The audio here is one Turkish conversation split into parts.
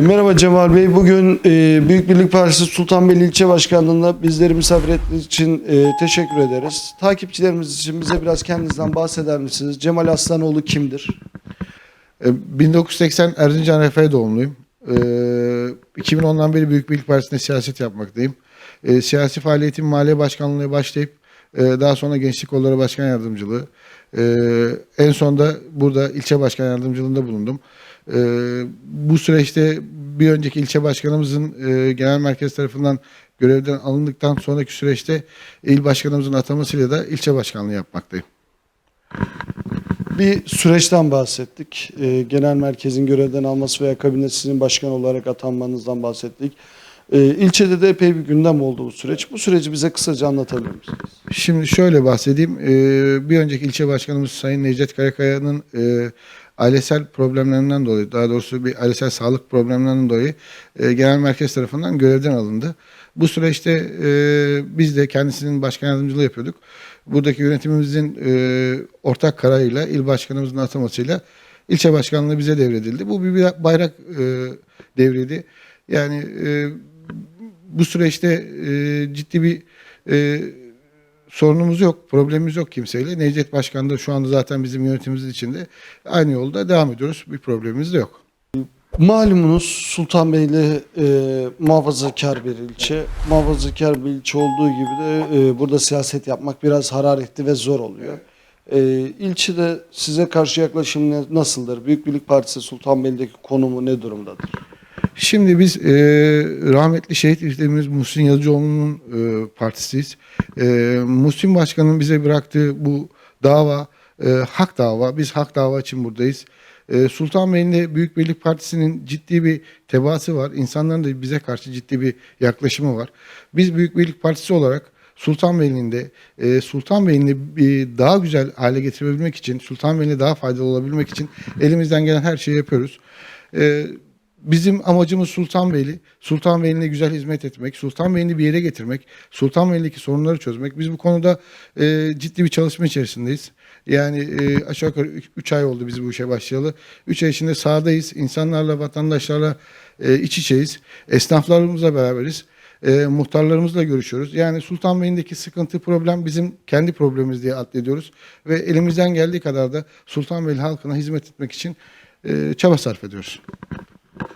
Merhaba Cemal Bey. Bugün e, Büyük Birlik Partisi Sultanbeyli İlçe Başkanlığı'nda bizleri misafir ettiğiniz için e, teşekkür ederiz. Takipçilerimiz için bize biraz kendinizden bahseder misiniz? Cemal Aslanoğlu kimdir? E, 1980 Erzincan Refe doğumluyum. E, 2010'dan beri Büyük Birlik Partisi'nde siyaset yapmaktayım. E, siyasi faaliyetim mahalle başkanlığına başlayıp e, daha sonra Gençlik Kolları Başkan Yardımcılığı. e, en son da burada ilçe başkan yardımcılığında bulundum. E, bu süreçte bir önceki ilçe başkanımızın e, genel merkez tarafından görevden alındıktan sonraki süreçte il başkanımızın atamasıyla da ilçe başkanlığı yapmaktayım. Bir süreçten bahsettik. E, genel merkezin görevden alması veya kabine sizin başkan olarak atanmanızdan bahsettik. E, ilçede de epey bir gündem oldu bu süreç. Bu süreci bize kısaca anlatabilir misiniz? Şimdi şöyle bahsedeyim. Ee, bir önceki ilçe başkanımız Sayın Necdet Karakaya'nın e, ailesel problemlerinden dolayı, daha doğrusu bir ailesel sağlık problemlerinden dolayı e, genel merkez tarafından görevden alındı. Bu süreçte e, biz de kendisinin başkan yardımcılığı yapıyorduk. Buradaki yönetimimizin e, ortak kararıyla, il başkanımızın atamasıyla ilçe başkanlığı bize devredildi. Bu bir bayrak e, devriydi. Yani e, bu süreçte e, ciddi bir e, sorunumuz yok, problemimiz yok kimseyle. Necdet Başkan da şu anda zaten bizim yönetimimiz içinde aynı yolda devam ediyoruz. Bir problemimiz de yok. Malumunuz Sultanbeyli e, muhafazakar bir ilçe. Muhafazakar bir ilçe olduğu gibi de e, burada siyaset yapmak biraz hararetli ve zor oluyor. E, ilçede size karşı yaklaşım nasıldır? Büyük Birlik Partisi Sultanbeyli'deki konumu ne durumdadır? Şimdi biz e, rahmetli şehit ilçemiz Muhsin Yazıcıoğlu'nun e, partisiyiz. E, Muhsin Başkan'ın bize bıraktığı bu dava e, hak dava. Biz hak dava için buradayız. E, Sultanbeyli'nde Büyük Birlik Partisi'nin ciddi bir tebaası var. İnsanların da bize karşı ciddi bir yaklaşımı var. Biz Büyük Birlik Partisi olarak Sultanbeyli'nin de e, Sultanbeyli'ni bir daha güzel hale getirebilmek için, Sultanbeyli'ne daha faydalı olabilmek için elimizden gelen her şeyi yapıyoruz. E, Bizim amacımız Sultanbeyli. Sultanbeyli'ne güzel hizmet etmek, Sultanbeyli'ni bir yere getirmek, Sultanbeyli'deki sorunları çözmek. Biz bu konuda e, ciddi bir çalışma içerisindeyiz. Yani e, aşağı yukarı 3 ay oldu biz bu işe başlayalı. 3 ay içinde sahadayız. İnsanlarla, vatandaşlarla e, iç içeyiz. Esnaflarımızla beraberiz. E, muhtarlarımızla görüşüyoruz. Yani Sultanbeyli'ndeki sıkıntı, problem bizim kendi problemimiz diye addediyoruz. Ve elimizden geldiği kadar da Sultanbeyli halkına hizmet etmek için e, çaba sarf ediyoruz.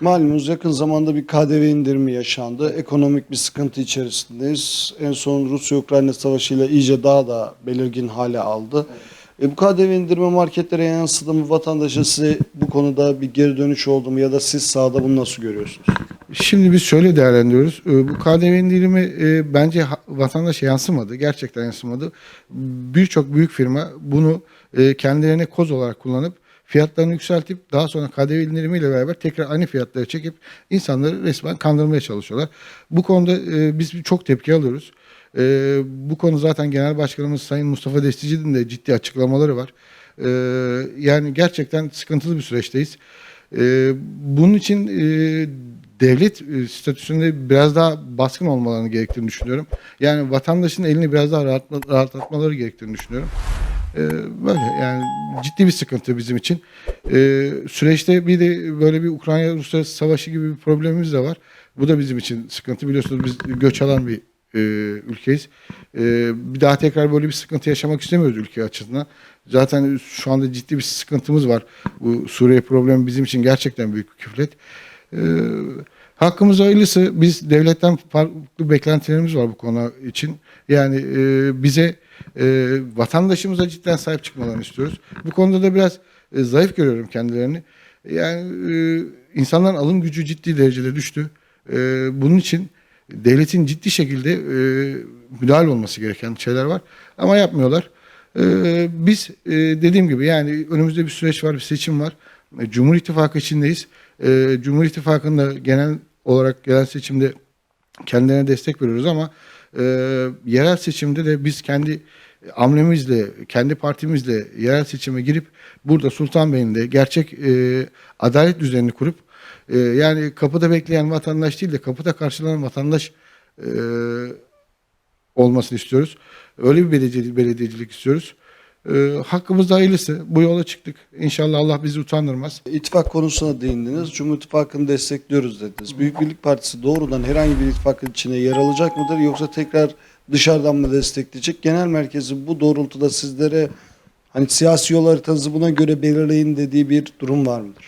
Malumunuz yakın zamanda bir KDV indirimi yaşandı. Ekonomik bir sıkıntı içerisindeyiz. En son Rusya-Ukrayna savaşıyla iyice daha da belirgin hale aldı. E, bu KDV indirimi marketlere yansıdı mı? Vatandaşa size bu konuda bir geri dönüş oldu mu? Ya da siz sahada bunu nasıl görüyorsunuz? Şimdi biz şöyle değerlendiriyoruz. Ee, Bu KDV indirimi e, bence vatandaşa yansımadı. Gerçekten yansımadı. Birçok büyük firma bunu e, kendilerine koz olarak kullanıp fiyatlarını yükseltip daha sonra KDV indirimiyle beraber tekrar aynı fiyatları çekip insanları resmen kandırmaya çalışıyorlar. Bu konuda e, biz çok tepki alıyoruz. E, bu konu zaten Genel Başkanımız Sayın Mustafa Destici'nin de ciddi açıklamaları var. E, yani gerçekten sıkıntılı bir süreçteyiz. E, bunun için e, devlet e, statüsünde biraz daha baskın olmalarını gerektiğini düşünüyorum. Yani vatandaşın elini biraz daha rahatla, rahatlatmaları gerektiğini düşünüyorum. E, böyle yani ciddi bir sıkıntı bizim için. E, süreçte bir de böyle bir Ukrayna-Rusya savaşı gibi bir problemimiz de var. Bu da bizim için sıkıntı. Biliyorsunuz biz göç alan bir e, ülkeyiz. E, bir daha tekrar böyle bir sıkıntı yaşamak istemiyoruz ülke açısından. Zaten şu anda ciddi bir sıkıntımız var. Bu Suriye problemi bizim için gerçekten büyük bir küflet. E, hakkımız hayırlısı. Biz devletten farklı beklentilerimiz var bu konu için. Yani e, bize e, vatandaşımıza cidden sahip çıkmalarını istiyoruz. Bu konuda da biraz e, zayıf görüyorum kendilerini. Yani e, insanların alım gücü ciddi derecede düştü. E, bunun için devletin ciddi şekilde e, müdahale olması gereken şeyler var. Ama yapmıyorlar. E, biz e, dediğim gibi yani önümüzde bir süreç var, bir seçim var. E, Cumhur İttifakı içindeyiz. E, Cumhur İttifakı'nda genel olarak genel seçimde kendilerine destek veriyoruz ama e, yerel seçimde de biz kendi amlemizle, kendi partimizle yerel seçime girip burada Sultanbeyli'nde gerçek e, adalet düzenini kurup e, yani kapıda bekleyen vatandaş değil de kapıda karşılanan vatandaş e, olmasını istiyoruz. Öyle bir belediyecilik, belediyecilik istiyoruz. E, hakkımızda hayırlısı. Bu yola çıktık. İnşallah Allah bizi utandırmaz. İttifak konusuna değindiniz. Cumhur İttifakı'nı destekliyoruz dediniz. Büyük Birlik Partisi doğrudan herhangi bir ittifakın içine yer alacak mıdır yoksa tekrar dışarıdan mı destekleyecek? Genel merkezi bu doğrultuda sizlere hani siyasi yol haritanızı buna göre belirleyin dediği bir durum var mıdır?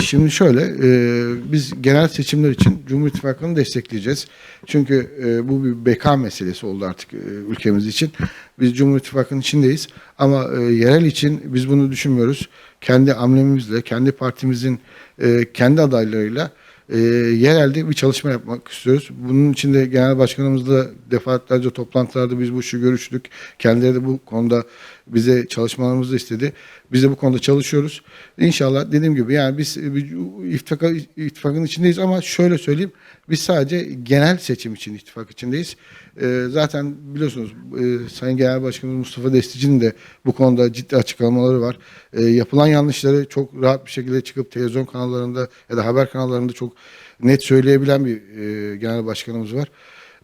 Şimdi şöyle, e, biz genel seçimler için Cumhur İttifakı'nı destekleyeceğiz. Çünkü e, bu bir beka meselesi oldu artık e, ülkemiz için. Biz Cumhur İttifakı'nın içindeyiz ama e, yerel için biz bunu düşünmüyoruz. Kendi amblemimizle, kendi partimizin e, kendi adaylarıyla e, yerelde bir çalışma yapmak istiyoruz. Bunun için de genel başkanımızla defaatlerce toplantılarda biz bu işi görüştük. Kendileri de bu konuda bize çalışmalarımızı istedi. Biz de bu konuda çalışıyoruz. İnşallah dediğim gibi yani biz e, ittifaka, ittifakın içindeyiz ama şöyle söyleyeyim. Biz sadece genel seçim için ittifak içindeyiz. E, zaten biliyorsunuz e, Sayın Genel Başkanımız Mustafa Destici'nin de bu konuda ciddi açıklamaları var. E, yapılan yanlışları çok rahat bir şekilde çıkıp televizyon kanallarında ya da haber kanallarında çok net söyleyebilen bir e, genel başkanımız var.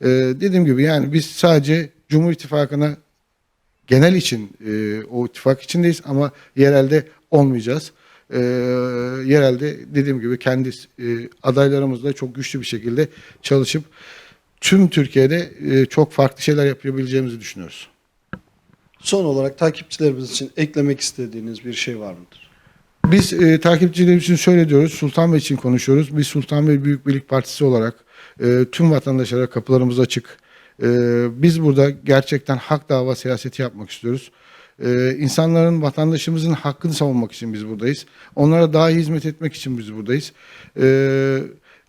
E, dediğim gibi yani biz sadece Cumhur İttifakı'na genel için e, o ittifak içindeyiz ama yerelde olmayacağız. E, yerelde dediğim gibi kendi e, adaylarımızla çok güçlü bir şekilde çalışıp tüm Türkiye'de e, çok farklı şeyler yapabileceğimizi düşünüyoruz. Son olarak takipçilerimiz için eklemek istediğiniz bir şey var mıdır? Biz e, takipçilerimiz için şöyle diyoruz, Sultanbey için konuşuyoruz. Biz Sultanbey Büyük Birlik Partisi olarak e, tüm vatandaşlara kapılarımız açık. E, biz burada gerçekten hak dava siyaseti yapmak istiyoruz. E, insanların, vatandaşımızın hakkını savunmak için biz buradayız. Onlara daha iyi hizmet etmek için biz buradayız. E,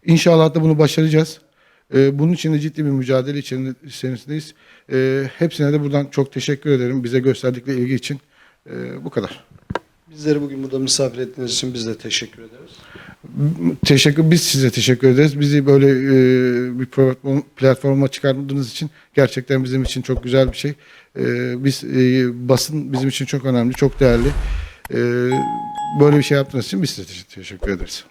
inşallah da bunu başaracağız. E, bunun için de ciddi bir mücadele içerisindeyiz. E, hepsine de buradan çok teşekkür ederim bize gösterdikleri ilgi için. E, bu kadar. Bizleri bugün burada misafir ettiğiniz için biz de teşekkür ederiz. Teşekkür biz size teşekkür ederiz. Bizi böyle e, bir platform, platforma çıkardığınız için gerçekten bizim için çok güzel bir şey. E, biz e, basın bizim için çok önemli, çok değerli. E, böyle bir şey yaptığınız için biz size teşekkür ederiz.